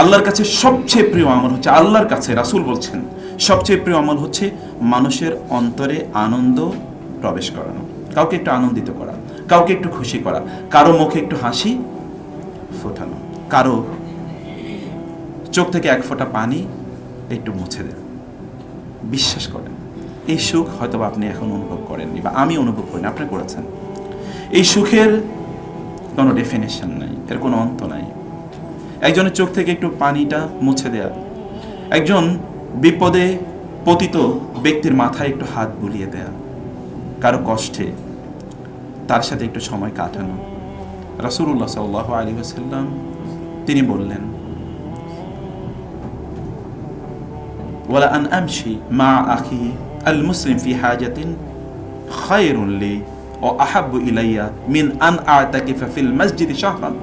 আল্লাহর কাছে সবচেয়ে প্রিয় আমল হচ্ছে আল্লাহর কাছে রাসূল বলছেন, সবচেয়ে প্রিয় আমল হচ্ছে মানুষের অন্তরে আনন্দ প্রবেশ করানো। কাউকে একটু আনন্দিত করা, কাউকে একটু খুশি করা, কারও মুখে একটু হাসি ফোটানো, কারও চোখ থেকে এক ফোঁটা পানি একটু মুছে দেয় বিশ্বাস করেন। এই সুখ হয়তো আপনি এখন অনুভব করেননি বা আমি অনুভব করিনি, আপনি করেছেন। এই সুখের কোনো ডেফিনেশন নাই, এর কোনো অন্ত নাই। একজনের চোখ থেকে একটু পানিটা মুছে দেয়া। একজন বিপদে পতিত ব্যক্তির মাথায় একটু হাত বুলিয়ে দেয়া। কারও কষ্টে, তার সাথে একটু সময় কাটানো। রসুল্লাহ সাল্লাহ আলী আসাল্লাম তিনি বললেন, ওয়ালা আন আমশি মা আখি আল মুসলিম ফি হাজাতিন খায়রুন লি ও আহাব্বু ইলাইয়া মিন আন আতাকিফা ফিল মসজিদ শাহরান।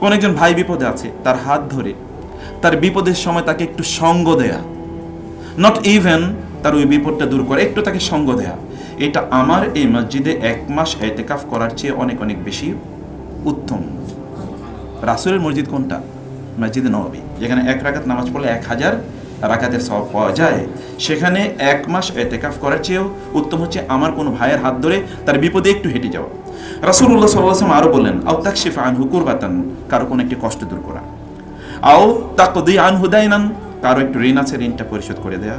কোন একজন ভাই বিপদে আছে, তার হাত ধরে। তার বিপদের সময় তাকে একটু সঙ্গ দেয়া। নট ইভেন তার ওই বিপদটা দূর করে, একটু তাকে সঙ্গ দেয়া। এটা আমার এই মসজিদে এক মাস এতেকাফ করার চেয়ে অনেক অনেক বেশি উত্তম। রাসুলের মসজিদ কোনটা? মসজিদে নবী যেখানে এক রাগাত নামাজ পড়লে এক হাজার রাকাতের সব পাওয়া যায়। সেখানে এক মাস এতেকাফ করার চেয়েও উত্তম হচ্ছে আমার কোনো ভাইয়ের হাত ধরে তার বিপদে একটু হেঁটে যাওয়া। রাসুল্লাহ সাল্লাম আরও বললেন, আও তাকশিফ আন হুকুর বাতান কারও কোনো একটি কষ্ট দূর করা। আও তাকদি আন হুদাইনান কারও একটু ঋণ আছে, ঋণটা পরিশোধ করে দেয়া।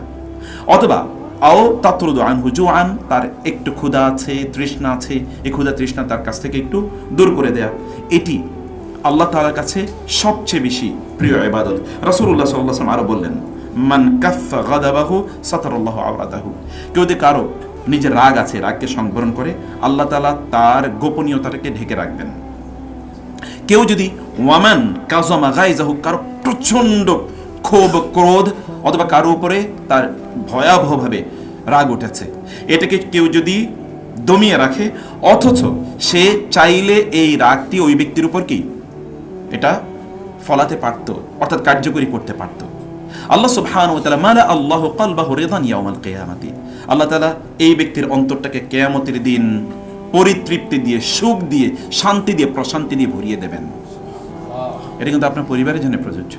অথবা, আও তাতরুদ আন হুজু আন তার একটু ক্ষুধা আছে, তৃষ্ণা আছে, এই ক্ষুধা তৃষ্ণা তার কাছ থেকে একটু দূর করে দেয়া। এটি আল্লাহ তাআলার কাছে সবচেয়ে বেশি প্রিয় ইবাদত। রাসূলুল্লাহ সাল্লাল্লাহু আলাইহি আরও বললেন মান কাফফা গাদাবাহু সাতারাল্লাহু আওরাতাহু কেউ যদি কারও নিজের রাগ আছে, রাগকে সংবরণ করে, আল্লাহ তাআলা তার গোপনীয়তাটাকে ঢেকে রাখবেন। কেউ যদি ওয়ামান কাজমা গাইজাহু কারও প্রচণ্ড ক্ষোভ, ক্রোধ অথবা কারও উপরে তার ভয়াবহভাবে রাগ উঠেছে, এটাকে কেউ যদি দমিয়ে রাখে, অথচ সে চাইলে এই রাগটি ওই ব্যক্তির উপর কি? এটা ফলাতে পারত, অর্থাৎ কার্যকরী করতে পারত। আল্লাহ সুবহান ও তালা মালা আল্লাহ কালবাহ রেদান ইয়াউমাল কিয়ামাতি। আল্লাহ তালা এই ব্যক্তির অন্তরটাকে কেয়ামতির দিন পরিতৃপ্তি দিয়ে সুখ দিয়ে শান্তি দিয়ে প্রশান্তি দিয়ে ভরিয়ে দেবেন। এটা কিন্তু আপনার পরিবারের জন্য প্রযোজ্য।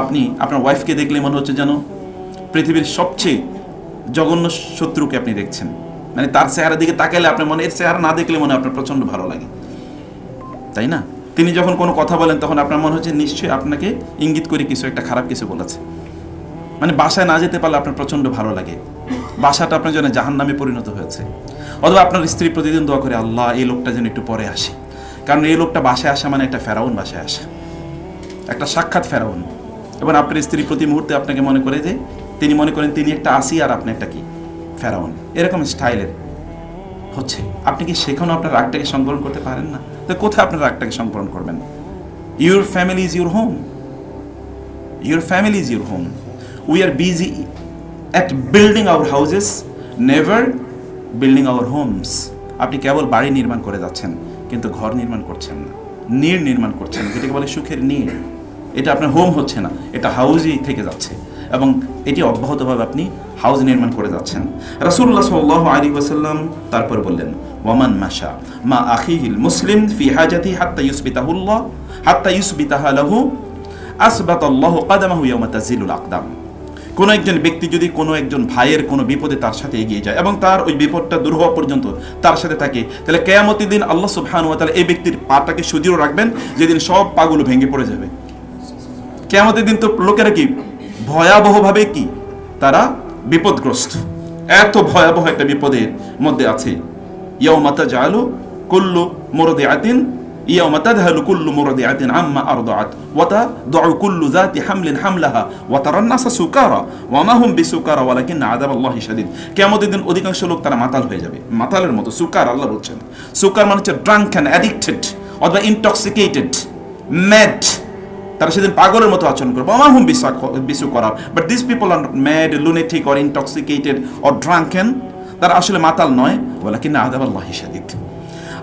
আপনি আপনার ওয়াইফকে দেখলে মনে হচ্ছে যেন পৃথিবীর সবচেয়ে জঘন্য শত্রুকে আপনি দেখছেন। মানে তার চেহারা দিকে তাকালে আপনার মনে এর চেহারা না দেখলে মনে আপনার প্রচণ্ড ভালো লাগে। তাই না? তিনি যখন কোনো কথা বলেন, তখন আপনার মনে হচ্ছে নিশ্চয়ই আপনাকে ইঙ্গিত করে কিছু একটা খারাপ কিছু বলেছে। মানে বাসায় না যেতে পারলে আপনার প্রচণ্ড ভালো লাগে। বাসাটা আপনার জন্য জাহান নামে পরিণত হয়েছে। অথবা আপনার স্ত্রী প্রতিদিন দোয়া করে, আল্লাহ, এই লোকটা যেন একটু পরে আসে। কারণ এই লোকটা বাসায় আসা মানে একটা ফেরাউন বাসায় আসে। একটা সাক্ষাৎ ফেরাউন। এবং আপনার স্ত্রী প্রতি মুহূর্তে আপনাকে মনে করে যে, তিনি মনে করেন তিনি একটা আসি আর আপনি একটা কি? ফেরাউন। এরকম স্টাইলের হচ্ছে। আপনি কি সেখানেও আপনার রাগটাকে সংবরণ করতে পারেন না? তো কোথায় আপনার রাগটাকে সংবরণ করবেন? Your family is your home your family is your home we are busy at building our houses never building our homes আপনি কেবল বাড়ি নির্মাণ করে যাচ্ছেন, কিন্তু ঘর নির্মাণ করছেন না। নীড় নির্মাণ করছেন যেটাকে বলে সুখের নীড়। এটা আপনার হোম হচ্ছে না, এটা হাউজই থেকে যাচ্ছে। এবং এটি অব্যাহতভাবে আপনি হাউস নির্মাণ করে যাচ্ছেন। রাসূলুল্লাহ সাল্লাল্লাহু আলাইহি ওয়াসাল্লাম তারপর বললেন ওয়ামান মাশা। মা আখিহিল মুসলিম ফি হাজাতি হাত্তা ইউসবিতাহুল্লাহ, হাত্তা ইউসবিতাহা লাহু, আসবাতাল্লাহু কাদামাহু ইয়াওমা তাজিলুল আকদাম। কোনো একজন ব্যক্তি যদি কোনো একজন ভাইয়ের কোনো বিপদে তার সাথে এগিয়ে যায় এবং তার ওই বিপদটা দূর হওয়া পর্যন্ত তার সাথে থাকে, তাহলে কেয়ামতি দিন আল্লাহ সুবহানাহু ওয়া তাআলা এই ব্যক্তির পাটাকে সুদৃঢ় রাখবেন, যেদিন সব পাগুলো ভেঙে পড়ে যাবে। কেয়ামতের দিন তো লোকেরা কি? ভয়াবহভাবে কি? তারা বিপদগ্রস্ত। এত ভয়াবহ একটা বিপদের মধ্যে আছে। ইয়াউমাতা জালু কুল্লু কুল্লু আম্মা কুল্লু হামলিন হামলাহা অধিকাংশ লোক তারা মাতাল হয়ে যাবে। মাতালের মতো সুকার আল্লাহ বলছেন। সুকার মানে হচ্ছে ড্রাঙ্কেন অ্যাডিক্টেড অথবা ইনটক্সিকেটেড ম্যাড তারা সেদিন পাগলের মতো আচরণ করবে। আমার হুম করা but this people are mad lunatic or intoxicated or drunken তারা আসলে মাতাল নয় বলা কিনা আদাব আল্লাহ শাদিদ।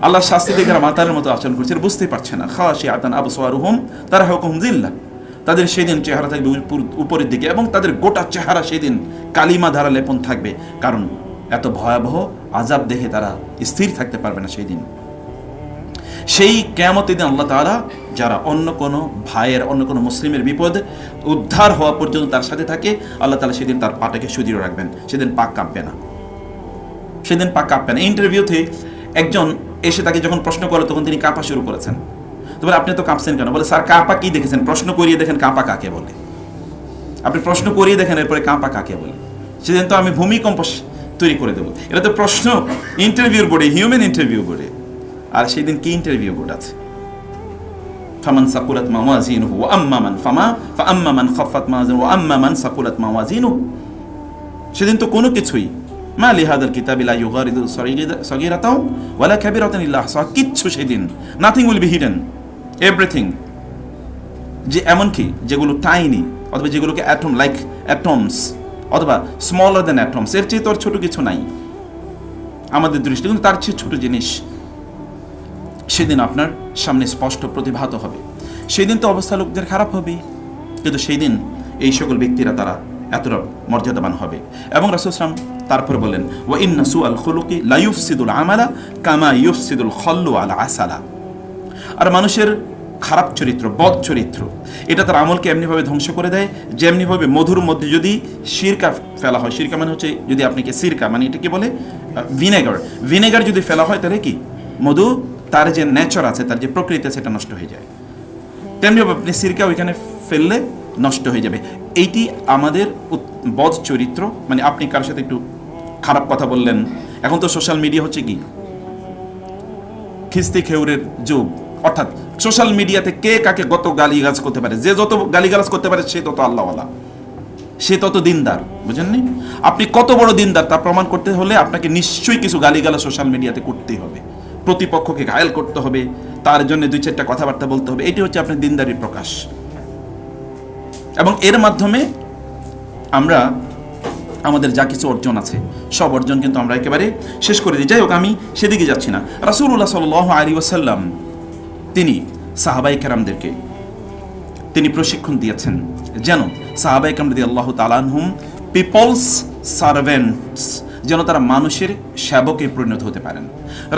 আল্লাহ শাস্তি দেখে তারা মাতালের মতো আচরণ করছে বুঝতেই পারছে না। খাওয়া সে আদান সোয়ারুহম তারা হুকুম জিল্লা। তাদের সেদিন চেহারা থাকবে উপরের দিকে এবং তাদের গোটা চেহারা সেদিন কালিমা ধারা লেপন থাকবে। কারণ এত ভয়াবহ আজাব দেখে তারা স্থির থাকতে পারবে না সেই দিন সেই কেয়ামতের দিন আল্লাহ তাআলা যারা অন্য কোনো ভাইয়ের, অন্য কোনো মুসলিমের বিপদ উদ্ধার হওয়া পর্যন্ত তার সাথে থাকে, আল্লাহ তালা সেদিন তার পাটাকে সুদৃঢ় রাখবেন। সেদিন পাক কাঁপবে না। সেদিন পা কাঁপবে না ইন্টারভিউতে একজন এসে তাকে যখন প্রশ্ন করে, তখন তিনি কাঁপা শুরু করেছেন। তবে আপনি তো কাঁপছেন কেন? বলে, স্যার, কাঁপা কি দেখেছেন? প্রশ্ন করিয়ে দেখেন কাঁপা কাকে বলে। আপনি প্রশ্ন করিয়ে দেখেন, এরপরে কাঁপা কাকে বলে। সেদিন তো আমি ভূমিকম্প তৈরি করে দেবো। এটা তো প্রশ্ন ইন্টারভিউর বোর্ডে হিউম্যান ইন্টারভিউ বোর্ডে আর সেই দিন কি ইন্টারভিউ বোর্ড আছে? ফামান সাকুলাত মাওয়াজিনু ওয়া আম্মা মান ফামা ফা আম্মা মান খাফাত ওয়া আম্মা মান সাকুলাত মাওয়াজিনু সেদিন তো কোনো কিছুই মা লিহাদাল কিতাব লা ইউগারিদু সগীরাতাও ওয়ালা কাবীরাতান ইল্লা আহসাহা। কিচ্ছু সেদিন nothing will be hidden everything যে এমনকি যেগুলো টাইনি অথবা যেগুলোকে অ্যাটম লাইক অ্যাটমস অথবা স্মলার দেন অ্যাটমস এর চেয়ে তো আর ছোট কিছু নাই। আমাদের দৃষ্টি কিন্তু তার চেয়ে ছোট জিনিস। সেদিন আপনার সামনে স্পষ্ট প্রতিভাত হবে। সেদিন তো অবস্থা লোকদের খারাপ হবে। কিন্তু সেই দিন এই সকল ব্যক্তিরা তারা এতটা মর্যাদাবান হবে। এবং রাসুসলাম তারপর বলেন ও ইন্নাসু আল খুলুকি লাইফসিদুল আমালা কামা ইউফসিদুল খল্লু আল আসালা। আর মানুষের খারাপ চরিত্র, বদ চরিত্র, এটা তার আমলকে এমনিভাবে ধ্বংস করে দেয়। যেমনিভাবে মধুর মধ্যে যদি সিরকা ফেলা হয়, সিরকা মানে হচ্ছে যদি আপনাকে সিরকা মানে এটা কি বলে ভিনেগার। ভিনেগার যদি ফেলা হয়, তাহলে কি? মধু, তার যে নেচার আছে, তার যে প্রকৃতি আছে সেটা নষ্ট হয়ে যায়। তেমনিভাবে আপনি সিরকা ওইখানে ফেললে নষ্ট হয়ে যাবে। এইটি আমাদের বদ চরিত্র মানে আপনি কারোর সাথে একটু খারাপ কথা বললেন। এখন তো সোশ্যাল মিডিয়া হচ্ছে কি? খিস্তি খেউরের যুগ। অর্থাৎ সোশ্যাল মিডিয়াতে কে কাকে কত গালিগালাজ করতে পারে? যে যত গালিগালাজ করতে পারে, সে তত আল্লাহওয়ালা। সে তত দিনদার বুঝেননি আপনি কত বড় দিনদার, তা প্রমাণ করতে হলে আপনাকে নিশ্চয়ই কিছু গালিগালা সোশ্যাল মিডিয়াতে করতেই হবে। প্রতিপক্ষকে ঘায়াল করতে হবে, তার জন্য দুই চারটা কথাবার্তা বলতে হবে। এটি হচ্ছে আপনার দিনদারির প্রকাশ। এবং এর মাধ্যমে আমরা আমাদের যা কিছু অর্জন আছে, সব অর্জন কিন্তু আমরা একেবারে শেষ করে দিই। যাই হোক, আমি সেদিকে যাচ্ছি না। রাসুল্লাহ সাল আলী ওসাল্লাম তিনি সাহাবাই কেরামদেরকে, তিনি প্রশিক্ষণ দিয়েছেন যেন সাহাবাই কেরাম রদি আল্লাহ তালানহুম পিপলস সার্ভেন্টস, যেন তারা মানুষের সেবকে পরিণত হতে পারেন।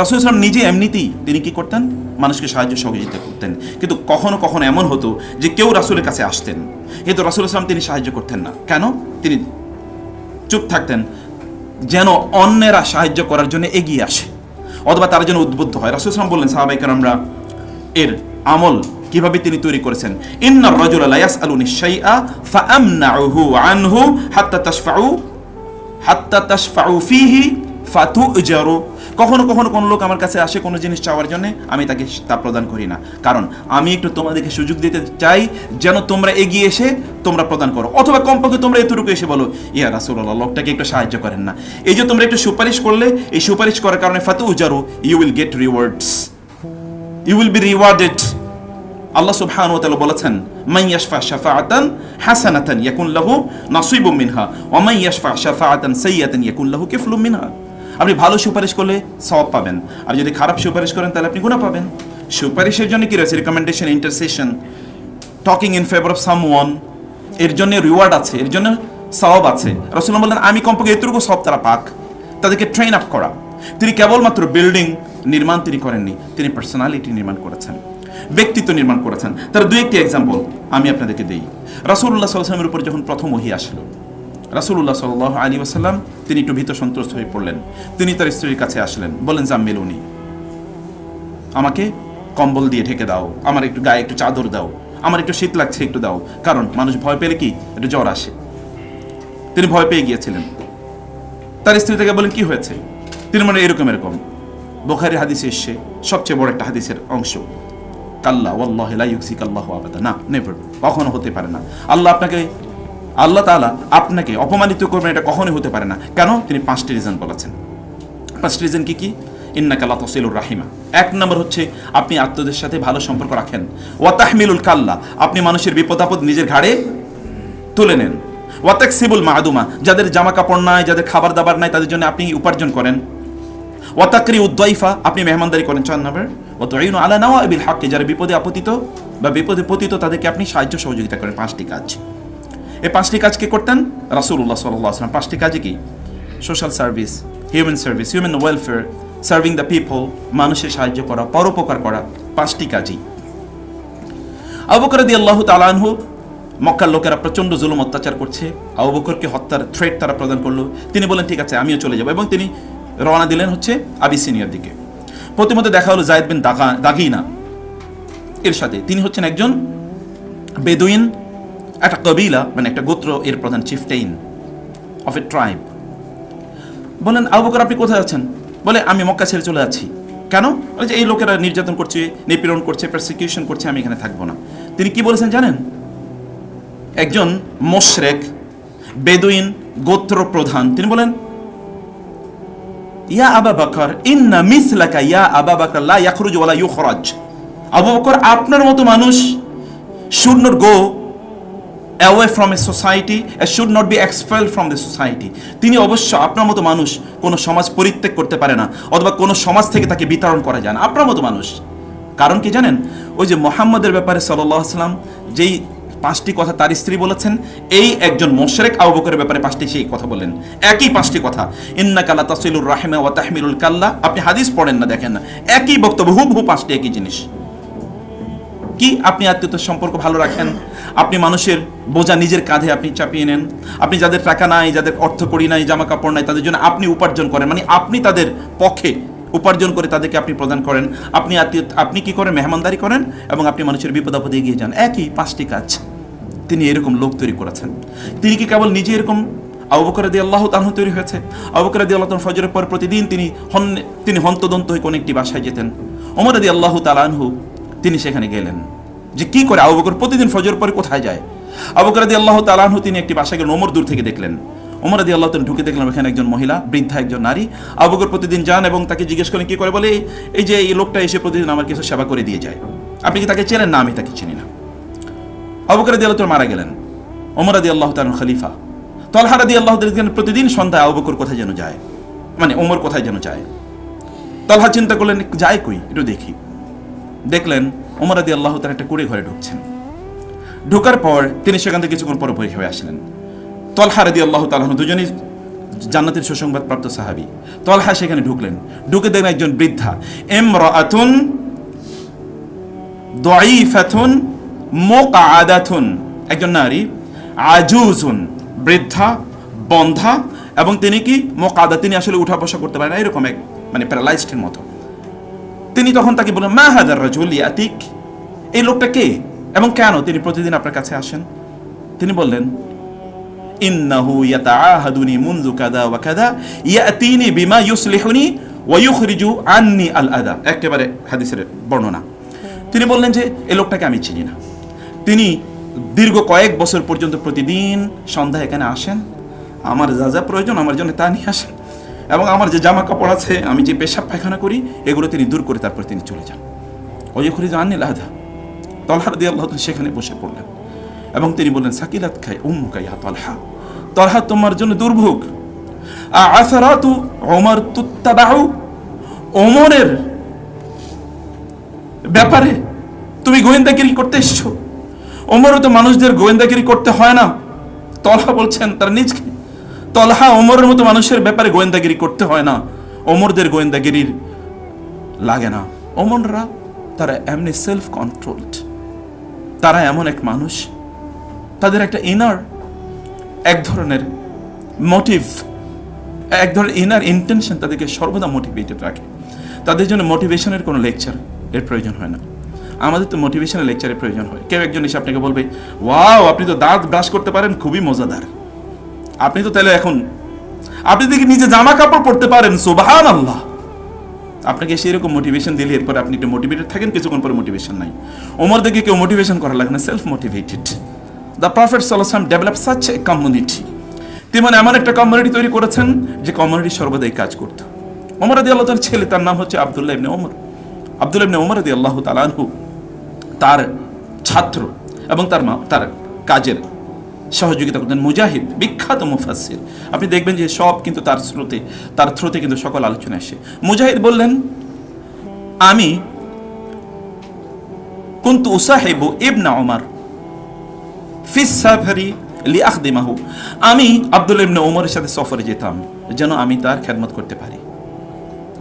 রাসুল ইসলাম নিজে এমনিতেই তিনি কি করতেন? মানুষকে সাহায্য সহযোগিতা করতেন। কিন্তু কখনো কখনো এমন হতো যে কেউ রাসুলের কাছে আসতেন। কিন্তু রাসুল ইসলাম তিনি সাহায্য করতেন না। কেন? তিনি চুপ থাকতেন, যেন অন্যেরা সাহায্য করার জন্য এগিয়ে আসে, অথবা তারা যেন উদ্বুদ্ধ হয়। রাসুল ইসলাম বললেন সাহাবাইকার আমরা এর আমল কীভাবে তিনি তৈরি করেছেন? ইন্নার রাজুল লা ইয়াসআলুনি শাইআ ফাআমনাউহু আনহু হাত্তা তাশফাউ হাত্তা তাশফাউ ফিহি ফাতুজারু কখনো কখনো কোন লোক আমার কাছে আসে কোনো জিনিস চাওয়ার জন্য, আমি তাকে তা প্রদান করি না। কারণ আমি একটু তোমাদেরকে সুযোগ দিতে চাই, যেন তোমরা এগিয়ে এসে তোমরা প্রদান করো। অথবা কমপক্ষে তোমরা এতটুকু এসে বলো, ইয়া রাসূলুল্লাহ, লোকটাকে একটু সাহায্য করেন না। এই যে তোমরা একটু সুপারিশ করলে, এই সুপারিশ করার কারণে ফাতু ফাতুজারু you will get rewards you will be rewarded আল্লাহ সুবহানাহু ওয়া তাআলা বলেছেন, মান ইয়াশফা শাফাআতান হাসানাতান ইয়াকুন লাহু নাসিবুম মিনহা, ওয়া মান ইয়াশফা শাফাআতান সাইয়্যাতান ইয়াকুন লাহু কিফলুম মিনহা। আপনি ভালো সুপারিশ করলে সব পাবেন। আর যদি খারাপ সুপারিশ করেন, তাহলে আপনি গুনাহ পাবেন। সুপারিশের জন্য কি রয়েছে? Recommendation intercession talking in favour of some ওয়ানের জন্য রিওয়ার্ড আছে, এর জন্য সওয়াব আছে। রাসূলুল্লাহ বললেন, আমি কমপক্ষে এতটুকু সব তারা পাক। তাদেরকে ট্রেন আপ করা। তিনি কেবলমাত্র বিল্ডিং নির্মাণ তিনি করেননি, তিনি পার্সোনালিটি নির্মাণ করেছেন, ব্যক্তিত্ব নির্মাণ করেছেন। তার দুই একটি এক্সাম্পল আমি আপনাদেরকে দিই। রাসূলুল্লাহ সাল্লামের উপর যখন প্রথম ওহি আসলো রাসূলুল্লাহ সাল্লাহ আলী ওসাল্লাম তিনি একটু ভীত সন্ত্রস্ত হয়ে পড়লেন। তিনি তার স্ত্রীর কাছে আসলেন বলেন জাম্মিল উনি আমাকে কম্বল দিয়ে ঢেকে দাও। আমার একটু গায়ে একটু চাদর দাও। আমার একটু শীত লাগছে, একটু দাও। কারণ মানুষ ভয় পেলে কি? একটু জ্বর আসে। তিনি ভয় পেয়ে গিয়েছিলেন। তার স্ত্রী থেকে বলেন কি হয়েছে? তিনি মানে এরকম এরকম। বোখারি হাদিসে এসছে, সবচেয়ে বড় একটা হাদিসের অংশ। কাল্লা, ওয়াল্লাহ আবাদা। না নেভার কখনো হতে পারে না। আল্লাহ আপনাকে আল্লাহ তাআলা আপনাকে অপমানিত করবেন এটা কখনোই হতে পারে না। কেন? তিনি পাঁচটি রিজন বলেছেন। পাঁচটি রিজন কি কি? ইন্নাকা লা তাসিলুর রাহিমা। এক নম্বর হচ্ছে, আপনি আত্মদের সাথে ভালো সম্পর্ক রাখেন। ওয়া তাহমিলুল কাল্লা, আপনি মানুষের বিপদ আপদ নিজের ঘাড়ে তুলে নেন। ওয়াতাকসিবুল মাদুমা, যাদের জামা কাপড় নাই, যাদের খাবার দাবার নাই, তাদের জন্য আপনি উপার্জন করেন। ওয়াতাকরি উদ্দয়ফা আপনি মেহমানদারি করেন। চার নম্বর ও তৈন আলা নাওয়া বিল হাক্কে, যারা বিপদে আপতিত বা বিপদে পতিত, তাদেরকে আপনি সাহায্য সহযোগিতা করেন। পাঁচটি কাজ। এই পাঁচটি কাজ কে করতেন? রাসূলুল্লাহ সাল্লাল্লাহু আলাইহি ওয়াসাল্লাম পাঁচটি কাজে কি? Social service human service human welfare serving the people মানুষের সাহায্য করা, পরোপকার করা, পাঁচটি কাজই। আবু বকর দিয়ে আল্লাহ তালানহু মক্কার লোকেরা প্রচণ্ড জুলুম অত্যাচার করছে। আবু বকরকে হত্যার থ্রেট তারা প্রদান করল। তিনি বলেন, ঠিক আছে, আমিও চলে যাব। এবং তিনি রওনা দিলেন হচ্ছে আবিসিনিয়ার দিকে। প্রতিমধ্যে দেখা হলো জায়দ বিন দাগা দাগিনা এর সাথে তিনি হচ্ছেন একজন বেদুইন একটা কবিলা মানে একটা গোত্র, এর প্রধান চিফটেইন অফ এ ট্রাইব বলেন, আবু আপনি কোথায় আছেন? বলে, আমি মক্কা ছেড়ে চলে যাচ্ছি। কেন? যে, এই লোকেরা নির্যাতন করছে, নিপীড়ন করছে প্রসিকিউশন করছে, আমি এখানে থাকব না। তিনি কি বলেছেন জানেন? একজন মোশরেক, বেদুইন গোত্র প্রধান তিনি বলেন, ইয়া আবা বকর, ইন্না মিসলাকা ইয়া আবা বকর, লা ইয়াখরুজ ওয়ালা ইউখরাজ। আবু বকর, আপনার মতো মানুষ not go away from a society should not be expel from the society তিনি অবশ্য আপনার মতো মানুষ কোনো সমাজ পরিত্যাগ করতে পারে না, অথবা কোনো সমাজ থেকে তাকে বিতরণ করা যায় না। আপনার মতো মানুষ। কারণ কি জানেন? ওই যে মোহাম্মদের ব্যাপারে সাল্লাহ আসলাম যেই পাঁচটি কথা তার স্ত্রী বলেছেন, এই একজন মোশরেক আবু বকরের ব্যাপারে পাঁচটি সেই কথা বলেন একই পাঁচটি কথা। ইন্না কাল্লা তাসিলুর রাহিমা ওয়া তাহমিলুল কাল্লা। আপনি হাদিস পড়েন না, দেখেন না। একই বক্তব্য, হুবহু পাঁচটি একই জিনিস। কি আপনি আত্মীয়তার সম্পর্ক ভালো রাখেন? আপনি মানুষের বোঝা নিজের কাঁধে আপনি চাপিয়ে নেন। আপনি যাদের টাকা নাই, যাদের অর্থ করি নাই জামা কাপড় নাই, তাদের জন্য আপনি উপার্জন করেন। মানে আপনি তাদের পক্ষে উপার্জন করে তাদেরকে আপনি প্রদান করেন। আপনি আত্মীয়, আপনি কি করেন? মেহমানদারি করেন এবং আপনি মানুষের বিপদ আপদে এগিয়ে যান। একই পাঁচটি কাজ। তিনি এরকম লোক তৈরি করেছেন। তিনি কি কেবল নিজে এরকম আবু বকর দিয়ে আল্লাহ তাহু তৈরি হয়েছে? আবু বকর দিয়ে আল্লাহ ফজরের পর প্রতিদিন তিনি হন, তিনি হন্তদন্ত হয়ে কোনো একটি বাসায় যেতেন। ওমর দিয়ে আল্লাহ তালানহু তিনি সেখানে গেলেন। যে কি করে আবু বকর প্রতিদিন ফজর পরে কোথায় যায়? আবু বকর দিয়ে আল্লাহ তালানহু তিনি একটি বাসায় গেলেন, ওমর দূর থেকে দেখলেন। ওমর আদি আল্লাহ ঢুকে দেখলাম এখানে একজন মহিলা, বৃদ্ধা একজন নারী। আবু বকর প্রতিদিন যান এবং তাকে জিজ্ঞেস করেন, কি করে? বলে, এই যে এই লোকটা এসে প্রতিদিন আমার কিছু সেবা করে দিয়ে যায়। আপনি কি তাকে চেনেন? না, আমি তাকে চিনি না। আবু বকর আল্লাহ মারা গেলেন। ওমর আদি আল্লাহ তালন খলিফা তলহার আদি আল্লাহ প্রতিদিন সন্ধ্যায় আবু বকর কোথায় যেন যায়? মানে ওমর কোথায় যেন যায়? তলহা চিন্তা করলেন, যায় কই? একটু দেখি। দেখলেন ওমর আদি আল্লাহ তার একটা কুড়ে ঘরে ঢুকছেন। ঢোকার পর তিনি সেখান থেকে কিছুক্ষণ পর বই হয়ে আসলেন। তলহা রাদি আল্লাহ তালাহ দুজনই জান্নাতের সুসংবাদ প্রাপ্ত সাহাবি। তলহা সেখানে ঢুকলেন। ঢুকে দেখলেন একজন বৃদ্ধা। এম রাতুন দয়ীফাথুন মোকাদাথুন একজন নারী। আজুজুন। বৃদ্ধা, বন্ধা এবং তিনি কি মোকাদা তিনি আসলে উঠা বসা করতে পারেন এরকম এক মানে প্যারালাইজডের মতো। তিনি তখন তাকে বললেন, মা হাদার রাজুল, ইয়াতিক। এই লোকটা কে? এবং কেন তিনি প্রতিদিন আপনার কাছে আসেন? তিনি বললেন, ইন্নাহু ইয়াতাআহাদুনি মুনযু কাদা ওয়া কাদা ইয়াতিনি বিমা ইউসলিহুনি ওয়া ইউখরিজু আন্নি আল আদা একেবারে হাদিসের বর্ণনা। তিনি বললেন যে, এই লোকটাকে আমি চিনি না। তিনি দীর্ঘ কয়েক বছর পর্যন্ত প্রতিদিন সন্ধ্যা এখানে আসেন। আমার যা যা প্রয়োজন, আমার জন্য তা নিয়ে আসেন। এবং আমার যে জামা কাপড় আছে, আমি যে পেশাব পায়খানা করি, এগুলো তিনি দূর করে তারপর তিনি চলে যান। ওই খরিজ আনিল আধা তলহার দিয়ে আল্লাহ সেখানে বসে পড়লেন এবং তিনি বললেন, সাকিলাত খাই উম্মুকা ইয়া তলহা। তলহা তোমার জন্য দুর্ভোগ। আসারাতু ওমর তুত্তাবাউ। ওমরের ব্যাপারে তুমি গোয়েন্দাগিরি করতে এসছো। ওমরও তো মানুষদের গোয়েন্দাগিরি করতে হয় না। তলহা বলছেন, তার নিজকে তলহা ওমরের মতো মানুষের ব্যাপারে গোয়েন্দাগিরি করতে হয় না। ওমরদের গোয়েন্দাগিরির লাগে না। ওমররা, তারা এমনি সেলফ কন্ট্রোলড তারা এমন এক মানুষ। তাদের একটা ইনার এক ধরনের মোটিভ এক ধরনের ইনার ইন্টেনশন তাদেরকে সর্বদা মোটিভেটেড রাখে। তাদের জন্য মোটিভেশনের কোনো লেকচার এর প্রয়োজন হয় না। আমাদের তো মোটিভেশনের লেকচারের প্রয়োজন হয়। কেউ একজন এসে আপনাকে বলবে, ওয়াও, আপনি তো দাঁত ব্রাশ করতে পারেন, খুবই মজাদার। আপনি তো তাহলে এখন, আপনি দেখি নিজে জামা কাপড় পরতে পারেন সুবাহান আল্লাহ আপনাকে সেরকম মোটিভেশন দিলে এরপর আপনি একটু মোটিভেটেড থাকেন, কিছুক্ষণ পরে মোটিভেশন নাই। ওমর দেখে কেউ মোটিভেশন করা লাগে না সেলফ মোটিভেটেড দ্য প্রফেট সাল্লাম ডেভেলপ সাচ এ কমিউনিটি তিনি মানে এমন একটা কমিউনিটি তৈরি করেছেন, যে কমিউনিটি সর্বদাই কাজ করত। ওমর আদি আল্লাহ তার ছেলে, তার নাম হচ্ছে আবদুল্লাহ ইবনে ওমর। আবদুল্লাহ ইবনে ওমর আদি আল্লাহ তালানহু তার ছাত্র এবং তার মা, তার কাজের সহযোগিতা করতেন। মুজাহিদ, বিখ্যাত মুফাসির আপনি দেখবেন যে সব কিন্তু তার স্রোতে, তার থ্রোতে কিন্তু সকল আলোচনা আসে। মুজাহিদ বললেন, আমি কুন্তু উসাহেবু ইবনা ওমর লি আখদিমাহু আমি আব্দুল ইবনে ওমরের সাথে সফরে যেতাম, যেন আমি তার খেদমত করতে পারি।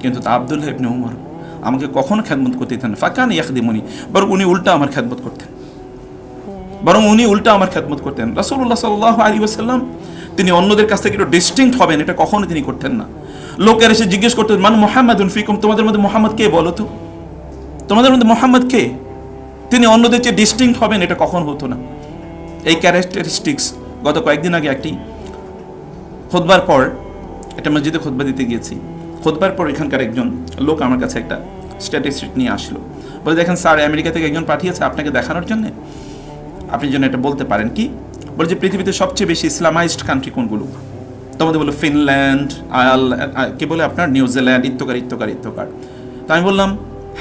কিন্তু তা আবদুল্লাহ ইবনে উমর আমাকে কখনো খ্যাদমত করতে দিতেন না। ফাঁকান ইয়াকদিমুনি বরং উনি উল্টা আমার খ্যাদমত করতেন। বরং উনি উল্টা আমার খ্যাদমত করতেন। রাসূলুল্লাহ সাল্লাল্লাহু আলাইহি ওয়াসাল্লাম, তিনি অন্যদের কাছ থেকে একটু ডিস্টিংক্ট হবেন, এটা কখনো তিনি করতেন না। লোকের এসে জিজ্ঞেস করতেন মান মোহাম্মদুন ফিকুম, তোমাদের মধ্যে মোহাম্মদ কে বলো তো? তোমাদের মধ্যে মোহাম্মদ কে? তিনি অন্যদের চেয়ে ডিস্টিংক্ট হবেন, এটা কখন হতো না। এই ক্যারেক্টারিস্টিক্স গত কয়েকদিন আগে একটি খোদবার পর, একটা মসজিদে খোদবা দিতে গিয়েছি। খোদবার পর এখানকার একজন লোক আমার কাছে একটা স্ট্যাটিস্টিক নিয়ে আসলো। বলে, দেখেন স্যার আমেরিকা থেকে একজন পাঠিয়েছে আপনাকে দেখানোর জন্য? আপনি যেন এটা বলতে পারেন কি? বলে যে পৃথিবীতে সবচেয়ে বেশি ইসলামাইজড কান্ট্রি কোনগুলো? তোমাদের বলো ফিনল্যান্ড, আয়াল কে বলে আপনার? নিউজিল্যান্ড ইত্যকার ইত্যকার ইত্যকার তো আমি বললাম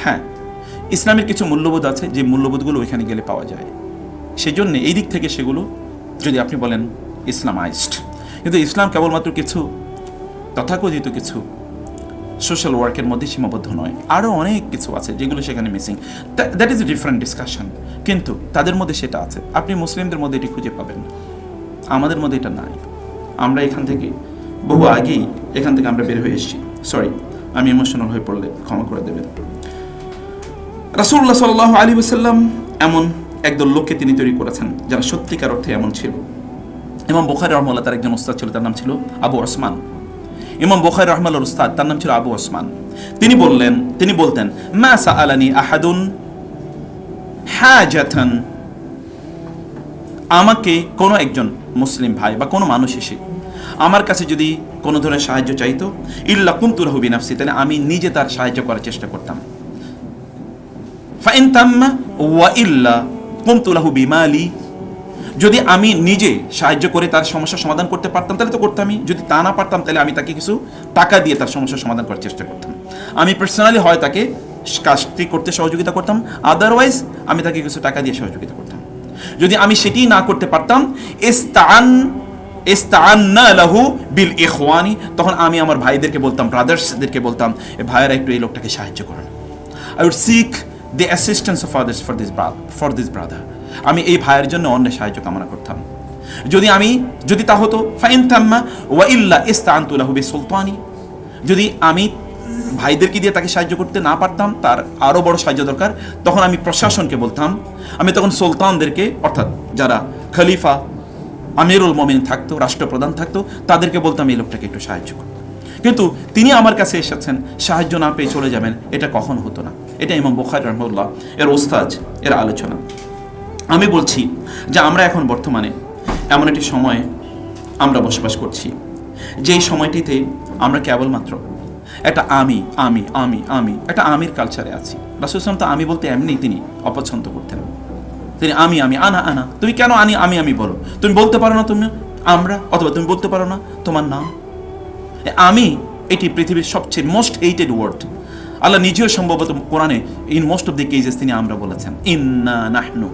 হ্যাঁ ইসলামের কিছু মূল্যবোধ আছে, যে মূল্যবোধগুলো ওইখানে গেলে পাওয়া যায়। সেই জন্য এই দিক থেকে সেগুলো, যদি আপনি বলেন, ইসলামাইজড। কিন্তু ইসলাম কেবলমাত্র কিছু, তথাকথিত কিছু সোশ্যাল ওয়ার্কের মধ্যে সীমাবদ্ধ নয়। আরও অনেক কিছু আছে যেগুলো সেখানে missing that is a different discussion কিন্তু তাদের মধ্যে সেটা আছে। আপনি মুসলিমদের মধ্যে এটি খুঁজে পাবেন। আমাদের মধ্যে এটা নাই। আমরা এখান থেকে বহু আগেই এখান থেকে আমরা বের হয়ে এসেছি। সরি আমি ইমোশনাল হয়ে পড়লে ক্ষমা করে দেবেন। রাসুল্লাহ সাল্লাহ আলী ওসাল্লাম এমন একদল লোককে তিনি তৈরি করেছেন, যারা সত্যিকার অর্থে এমন ছিল। এবং বোখারি রহমাল্লাহ তার একজন উস্তাদ ছিল, তার নাম ছিল আবু ওসমান। ইমাম বোখারি রহমাল্লার উস্তাদ, তার নাম ছিল আবু ওসমান। তিনি বললেন, তিনি বলতেন, মা সাআলানি আহাদুন হাজাথান আমাকে কোনো একজন মুসলিম ভাই বা কোনো মানুষ এসে আমার কাছে যদি কোনো ধরনের সাহায্য চাইতো, ইল্লা কুমতুরাহু বিনাফসি, তাহলে আমি নিজে তার সাহায্য করার চেষ্টা করতাম। ফাইন তাম্মা ওয়া ইল্লা কুমতুলাহু বিমালি যদি আমি নিজে সাহায্য করে তার সমস্যার সমাধান করতে পারতাম, তাহলে তো করতামই। যদি তা না পারতাম, তাহলে আমি তাকে কিছু টাকা দিয়ে তার সমস্যার সমাধান করার চেষ্টা করতাম। আমি পার্সোনালি হয় তাকে কাজটি করতে সহযোগিতা করতাম আদারওয়াইজ আমি তাকে কিছু টাকা দিয়ে সহযোগিতা করতাম। যদি আমি সেটি না করতে পারতাম ইস্তান্না লাহু বিল ইখওয়ানি, তখন আমি আমার ভাইদেরকে বলতাম ব্রাদার্সদেরকে বলতাম ভাইয়েরা, একটু এই লোকটাকে সাহায্য করুন I would seek the assistance of others for this for this brother আমি এই ভাইয়ের জন্য অন্য সাহায্য কামনা করতাম। যদি আমি, যদি তা হতো, ফাইন তাম্মা, ওয়া ইল্লা ইস্তাআনতুলাহু বিসুলতানি। যদি আমি ভাইদেরকে দিয়ে তাকে সাহায্য করতে না পারতাম, তার আরও বড় সাহায্য দরকার, তখন আমি প্রশাসনকে বলতাম। আমি তখন সুলতানদেরকে, অর্থাৎ যারা খলিফা, আমিরুল মমিন থাকতো, রাষ্ট্রপ্রধান থাকতো, তাদেরকে বলতাম এই লোকটাকে একটু সাহায্য করো কিন্তু তিনি আমার কাছে এসেছেন, সাহায্য না পেয়ে চলে যাবেন, এটা কখন হতো না। এটা ইমাম বুখারি রহমুল্লাহ এর ওস্তাজ এর আলোচনা। আমি বলছি যে আমরা এখন বর্তমানে এমন একটি সময়ে আমরা বসবাস করছি। যেই সময়টিতে আমরা কেবলমাত্র একটা আমি আমি আমি আমি, একটা আমির কালচারে আছি। রাসুল ইসলাম তো আমি বলতে এমনি তিনি অপছন্দ করতেন। তিনি আমি আমি, আনা আনা। তুমি কেন আনি, আমি আমি বলো? তুমি বলতে পারো না তুমি, আমরা, অথবা তুমি বলতে পারো না, তোমার নাম? আমি এটি পৃথিবীর সবচেয়ে মোস্ট হেটেড ওয়ার্ড আল্লাহ নিজেও সম্ভবত কোরআনে in most of the cases তিনি আমরা বলেছেন। ইন্না নাহনু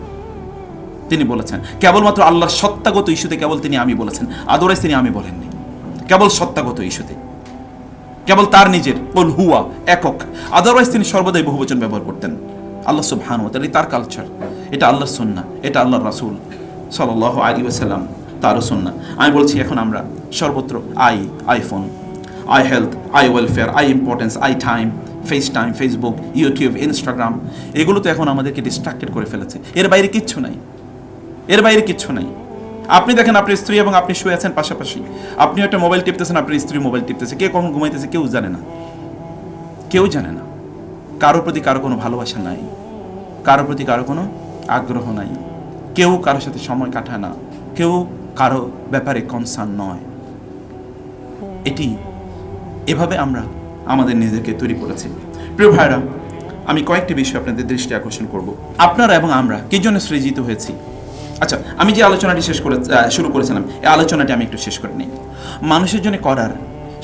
তিনি বলেছেন। কেবলমাত্র আল্লাহর সত্তাগত ইস্যুতে কেবল তিনি, আমি বলেছেন। আদরাইজ তিনি আমি বলেননি। কেবল সত্তাগত ইস্যুতে। কেবল তার নিজের। বল হুয়া, একক। আদারওয়াইজ তিনি সর্বদাই বহুবচন ব্যবহার করতেন। আল্লাহ সুবহানু তাহলে তার কালচার এটা আল্লাহর সুন্না এটা আল্লাহর রাসূল সাল্লাল্লাহু আলাইহি ওয়াসাল্লাম, তারও সুন্না আমি বলছি এখন আমরা সর্বত্র I, iPhone, I health, I welfare, I importance, I time, FaceTime, Facebook, YouTube, Instagram, এগুলো তো এখন আমাদেরকে ডিস্ট্রাক্টেড করে ফেলেছে। এর বাইরে কিচ্ছু নাই। এর বাইরে কিচ্ছু নাই। আপনি দেখেন আপনার স্ত্রী এবং আপনি শুয়ে আছেন পাশাপাশি। আপনি একটা মোবাইল টিপতেছেন, আপনার স্ত্রী মোবাইল টিপতেছে। কে কখন ঘুমাইতেছে কেউ জানে না। কেউ জানে না। কারও প্রতি কারও কোনো ভালোবাসা নাই। কারও প্রতি কারও কোনো আগ্রহ নাই। কেউ কারোর সাথে সময় কাটায় না। কেউ কারও ব্যাপারে কনসার্ন নয়। এটি এভাবে আমরা আমাদের নিজেদেরকে তৈরি করেছি। প্রিয় ভাইরা আমি কয়েকটি বিষয় আপনাদের দৃষ্টি আকর্ষণ করব। আপনারা এবং আমরা কি জন্য সৃজিত হয়েছি? আচ্ছা আমি যে আলোচনাটি শেষ করে শুরু করেছিলাম, এই আলোচনাটি আমি একটু শেষ করে নিই। মানুষের জন্য করার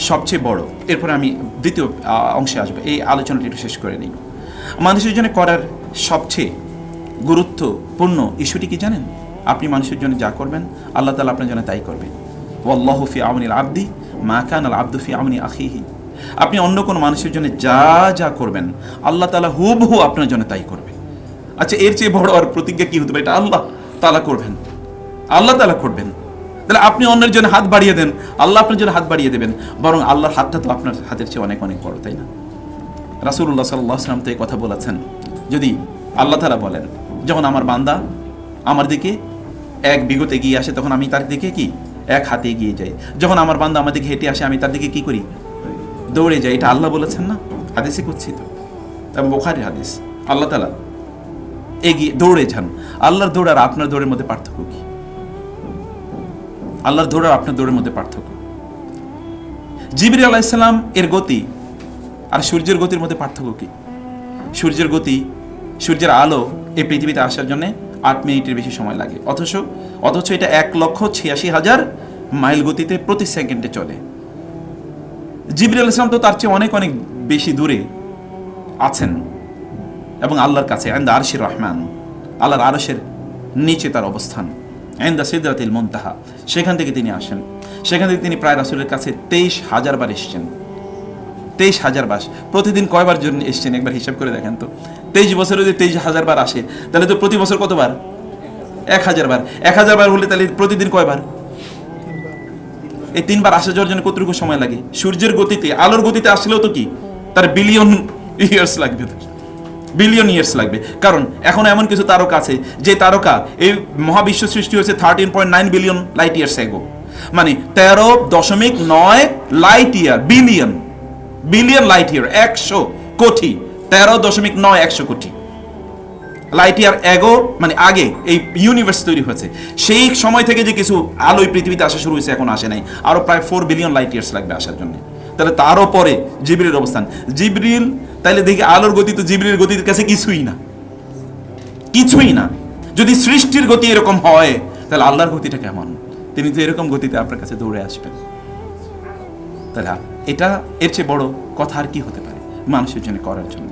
সবচেয়ে বড়, এরপর আমি দ্বিতীয় অংশে আসব, এই আলোচনাটি একটু শেষ করে নিই। মানুষের জন্য করার সবচেয়ে গুরুত্বপূর্ণ ইস্যুটি কি জানেন? আপনি মানুষের জন্য যা করবেন, আল্লাহ তালা আপনার জন্য তাই করবেন। ওয়াল্লাহ ফি আমনিল আব্দি মা কান আল আব্দু ফি আমনি আখিহি। আপনি অন্য কোনো মানুষের জন্য যা যা করবেন, আল্লাহ তালা হুবহু আপনার জন্য তাই করবে। আচ্ছা এর চেয়ে বড় আর প্রতিজ্ঞা কি হতে পারে? এটা আল্লাহ। তালা করবেন। আল্লাহ তালা করবেন। তাহলে আপনি অন্যের জন্য হাত বাড়িয়ে দেন। আল্লাহ আপনার জন্য হাত বাড়িয়ে দেবেন। বরং আল্লাহর হাতটা তো আপনার হাতের চেয়ে অনেক অনেক বড়, তাই না? রাসুল্লাহ সাল্লাম তো এই কথা বলেছেন। যদি আল্লাহ তালা বলেন, যখন আমার বান্দা আমার দিকে এক বিগত এগিয়ে আসে, তখন আমি তার দিকে কি? এক হাতে এগিয়ে যাই। যখন আমার বান্দা আমার দিকে হেঁটে আসে, আমি তার দিকে কি করি? দৌড়ে যাই। এটা আল্লাহ বলেছেন না? হাদিসে করছি তো এবং বোখারি হাদিস। আল্লাহ তালা এগিয়ে, দৌড়ে যান। আল্লাহর দৌড় আর আপনার দৌড়ের মধ্যে পার্থক্য কি? আল্লাহর দৌড় আর আপনার দৌড়ের মধ্যে পার্থক্য। জিবির আলাইসাল্লাম এর গতি আর সূর্যের গতির মধ্যে পার্থক্য কি? সূর্যের গতি, সূর্যের আলো এই পৃথিবীতে আসার জন্য আট মিনিটের বেশি সময় লাগে। অথচ অথচ এটা এক লক্ষ ছিয়াশি হাজার মাইল গতিতে প্রতি সেকেন্ডে চলে। জিবরিল ইসলাম তো তার চেয়ে অনেক অনেক বেশি দূরে আছেন। এবং আল্লাহর কাছে আন্দা আরশির রহমান, আল্লাহর আরশের নিচে তার অবস্থান আন্দা সিদ্দাতিল মুনতাহা, সেখান থেকে তিনি আসেন। সেখান থেকে তিনি প্রায় রাসুলের কাছে তেইশ হাজার বার এসছেন। তেইশ হাজার বাস প্রতিদিন কয়বার জন্য এসছেন? একবার হিসাব করে দেখেন তো। তেইশ বছরে যদি তেইশ হাজার বার আসে, তাহলে তো প্রতি বছর কতবার? এক হাজার বার। এক হাজার বার হলে তাহলে প্রতিদিন কয়বার? এই তিনবার আসা যাওয়ার জন্য কতটুকু সময় লাগে? সূর্যের গতিতে, আলোর গতিতে আসলেও তো কি? তার বিলিয়ন ইয়ার্স লাগবে বিলিয়ন ইয়ার্স লাগবে। কারণ এখন এমন কিছু তারকা আছে, যে তারকা এই মহাবিশ্ব সৃষ্টি হয়েছে thirteen point nine billion light years ago মানে তেরো দশমিক নয় light year billion billion light year একশো কোটি, তেরো দশমিক নয় একশো কোটি। লাইট ইয়ার এগো মানে আগে এই ইউনিভার্স তৈরি হয়েছে। সেই সময় থেকে যে কিছু আলো এই পৃথিবীতে আসা শুরু হয়েছে, এখন আসে নাই। আরও প্রায় ফোর বিলিয়ন লাইট ইয়ার্স লাগবে আসার জন্য। তাহলে তারও পরে জিবরির অবস্থান। জিবরিল তাহলে দেখি আলোর গতি তো জিবরির গতির কাছে কিছুই না। কিছুই না। যদি সৃষ্টির গতি এরকম হয়, তাহলে আল্লাহর গতিটা কেমন? তিনি তো এরকম গতিতে আপনার কাছে দৌড়ে আসবেন। তাহলে এটা এর চেয়ে বড় কথা আর কি হতে পারে? মানুষের জন্য করার জন্য।